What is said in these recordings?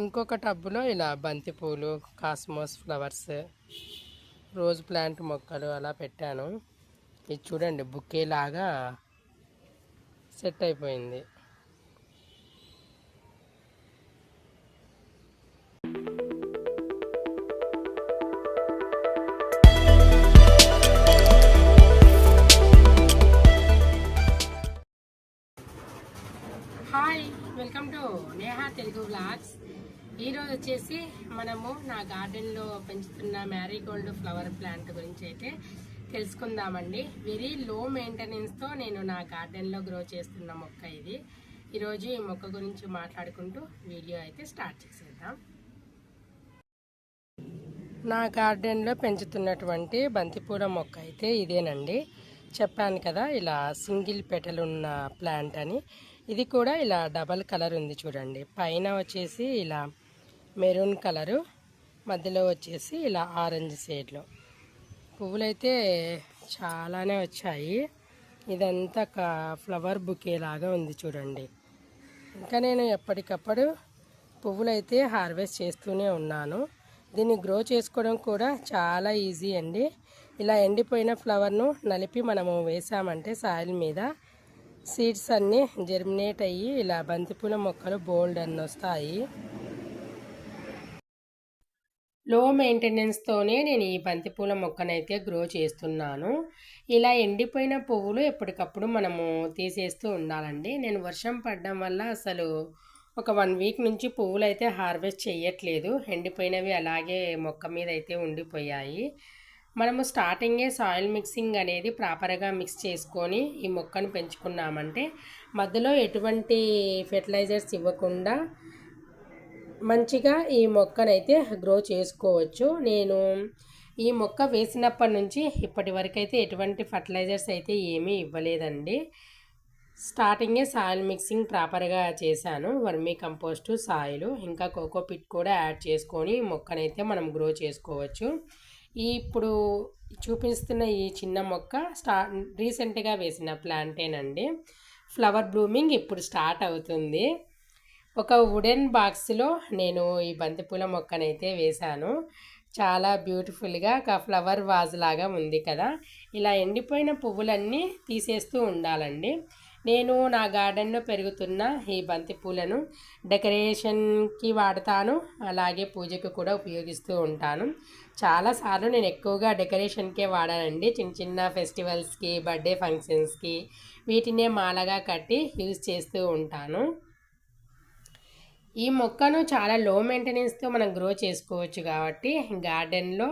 ఇంకొక టబ్బులో ఇలా బంతిపూలు కాస్మోస్ ఫ్లవర్స్ రోజ్ ప్లాంట్ మొక్కలు అలా పెట్టాను. ఇది చూడండి బుకే లాగా సెట్ అయిపోయింది. ఈరోజు వచ్చేసి మనము నా గార్డెన్లో పెంచుతున్న మ్యారీగోల్డ్ ఫ్లవర్ ప్లాంట్ గురించి అయితే తెలుసుకుందామండి. వెరీ లో మెయింటెనెన్స్తో నేను నా గార్డెన్లో గ్రో చేస్తున్న మొక్క ఇది. ఈరోజు ఈ మొక్క గురించి మాట్లాడుకుంటూ వీడియో అయితే స్టార్ట్ చేసేద్దాం. నా గార్డెన్లో పెంచుతున్నటువంటి బంతిపూల మొక్క అయితే ఇదేనండి. చెప్పాను కదా ఇలా సింగిల్ పెటల్ ఉన్న ప్లాంట్ అని. ఇది కూడా ఇలా డబల్ కలర్ ఉంది చూడండి. పైన వచ్చేసి ఇలా మెరూన్ కలరు. మధ్యలో వచ్చేసి ఇలా ఆరెంజ్ షేడ్లో. పువ్వులైతే చాలానే వచ్చాయి. ఇదంతా ఒక ఫ్లవర్ బుకే లాగా ఉంది చూడండి. ఇంకా నేను ఎప్పటికప్పుడు పువ్వులైతే హార్వెస్ట్ చేస్తూనే ఉన్నాను. దీన్ని గ్రో చేసుకోవడం కూడా చాలా ఈజీ అండి. ఇలా ఎండిపోయిన ఫ్లవర్ను నలిపి మనము వేసామంటే సాయిల్ మీద సీడ్స్ అన్నీ జర్మినేట్ అయ్యి ఇలా బంతిపూల మొక్కలు బోల్డ్ అన్ని వస్తాయి లో మెయింటెనెన్స్తోనే నేను ఈ బంతిపూల మొక్కనైతే గ్రో చేస్తున్నాను. ఇలా ఎండిపోయిన పువ్వులు ఎప్పటికప్పుడు మనము తీసేస్తూ ఉండాలండి. నేను వర్షం పడడం వల్ల అసలు ఒక వన్ వీక్ నుంచి పువ్వులు అయితే హార్వెస్ట్ చేయట్లేదు ఎండిపోయినవి అలాగే మొక్క మీద అయితే ఉండిపోయాయి. మనము స్టార్టింగే సాయిల్ మిక్సింగ్ అనేది ప్రాపర్గా మిక్స్ చేసుకొని ఈ మొక్కను పెంచుకున్నామంటే మధ్యలో ఎటువంటి ఫెర్టిలైజర్స్ ఇవ్వకుండా మంచిగా ఈ మొక్కనైతే గ్రో చేసుకోవచ్చు. నేను ఈ మొక్క వేసినప్పటి నుంచి ఇప్పటి వరకు అయితే ఎటువంటి ఫర్టిలైజర్స్ అయితే ఏమీ ఇవ్వలేదండి. స్టార్టింగే సాయిల్ మిక్సింగ్ ప్రాపర్గా చేశాను. వర్మీ కంపోస్టు సాయిల్ ఇంకా కోకో పిట్ కూడా యాడ్ చేసుకొని మొక్కనైతే మనం గ్రో చేసుకోవచ్చు. ఈ ఇప్పుడు చూపిస్తున్న ఈ చిన్న మొక్క స్టా రీసెంట్గా వేసిన ప్లాంటేనండి ఫ్లవర్ బ్లూమింగ్ ఇప్పుడు స్టార్ట్ అవుతుంది. ఒక వుడెన్ బాక్స్లో నేను ఈ బంతిపూల మొక్కనైతే వేశాను. చాలా బ్యూటిఫుల్గా ఒక ఫ్లవర్ వాజ్ లాగా ఉంది కదా. ఇలా ఎండిపోయిన పువ్వులన్నీ తీసేస్తూ ఉండాలండి. నేను నా గార్డెన్లో పెరుగుతున్న ఈ బంతి పూలను డెకరేషన్కి వాడతాను. అలాగే పూజకు కూడా ఉపయోగిస్తూ ఉంటాను. చాలాసార్లు నేను ఎక్కువగా డెకరేషన్కే వాడానండి. చిన్న చిన్న ఫెస్టివల్స్కి బర్త్డే ఫంక్షన్స్కి వీటినే మాలగా కట్టి యూజ్ చేస్తూ ఉంటాను. ఈ మొక్కను చాలా లో మెయింటెనెన్స్తో మనం గ్రో చేసుకోవచ్చు కాబట్టి గార్డెన్లో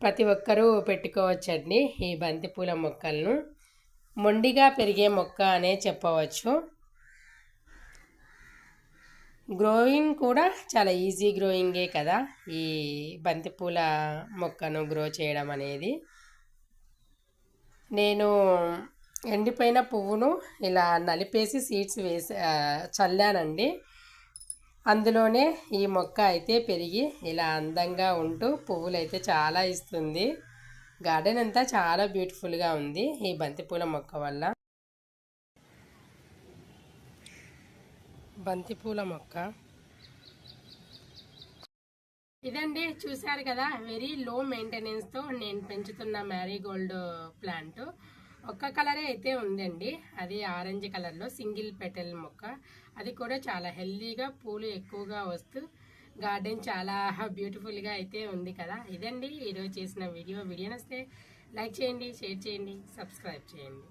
ప్రతి ఒక్కరూ పెట్టుకోవచ్చండి ఈ బంతిపూల మొక్కలను. మొండిగా పెరిగే మొక్క అనే చెప్పవచ్చు. గ్రోయింగ్ కూడా చాలా ఈజీ గ్రోయింగే కదా ఈ బంతిపూల మొక్కను గ్రో చేయడం అనేది. నేను ఎండిపోయిన పువ్వును ఇలా నలిపేసి సీడ్స్ వేసి చల్లానండి. అందులోనే ఈ మొక్క అయితే పెరిగి ఇలా అందంగా ఉంటూ పువ్వులు అయితే చాలా ఇస్తుంది. గార్డెన్ అంతా చాలా బ్యూటిఫుల్గా ఉంది ఈ బంతిపూల మొక్క వల్ల. బంతిపూల మొక్క. ఇదండి చూశారు కదా వెరీ లో మెయింటెనెన్స్తో నేను పెంచుతున్న మ్యారీగోల్డ్ ప్లాంట్ ఒక్క కలరే అయితే ఉందండి. అది ఆరెంజ్ కలర్లో సింగిల్ పెటల్ మొక్క. అది కూడా చాలా హెల్దీగా పూలు ఎక్కువగా వస్తూ గార్డెన్ చాలా బ్యూటిఫుల్గా అయితే ఉంది కదా. ఇదండి ఈరోజు చేసిన వీడియో. వీడియో నస్తే లైక్ చేయండి షేర్ చేయండి సబ్స్క్రైబ్ చేయండి.